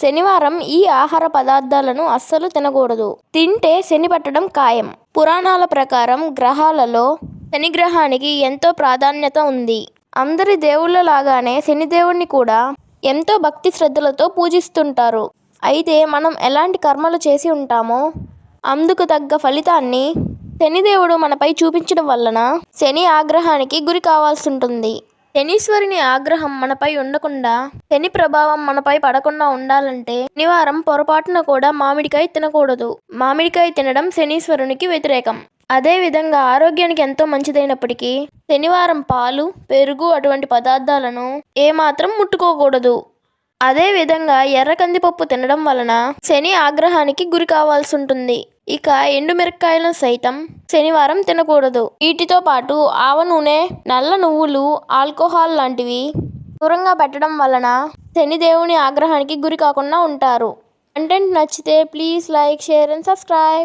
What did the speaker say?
శనివారం ఈ ఆహార పదార్థాలను అస్సలు తినకూడదు. తింటే శని పట్టడం ఖాయం. పురాణాల ప్రకారం గ్రహాలలో శని గ్రహానికి ఎంతో ప్రాధాన్యత ఉంది. అందరి దేవుళ్ళ లాగానే శనిదేవుణ్ణి కూడా ఎంతో భక్తి శ్రద్ధలతో పూజిస్తుంటారు. అయితే మనం ఎలాంటి కర్మలు చేసి ఉంటామో అందుకు తగ్గ ఫలితాన్ని శనిదేవుడు మనపై చూపించడం వలన శని ఆగ్రహానికి గురి కావాల్సి ఉంటుంది. శనీశ్వరుని ఆగ్రహం మనపై ఉండకుండా శని ప్రభావం మనపై పడకుండా ఉండాలంటే శనివారం పొరపాటున కూడా మామిడికాయ తినకూడదు. మామిడికాయ తినడం శనీశ్వరునికి వ్యతిరేకం. అదే విధంగా ఆరోగ్యానికి ఎంతో మంచిదైనప్పటికీ శనివారం పాలు పెరుగు అటువంటి పదార్థాలను ఏమాత్రం ముట్టుకోకూడదు. అదే విధంగా ఎర్ర కందిపప్పు తినడం వలన శని ఆగ్రహానికి గురి కావాల్సి ఉంటుంది. ఇక ఎండుమిరపకాయలను సైతం శనివారం తినకూడదు. వీటితో పాటు ఆవ నూనె నల్ల నువ్వులు ఆల్కహాల్ లాంటివి దూరంగా పెట్టడం వలన శనిదేవుని ఆగ్రహానికి గురి కాకుండా ఉంటారు. కంటెంట్ నచ్చితే please like share and subscribe.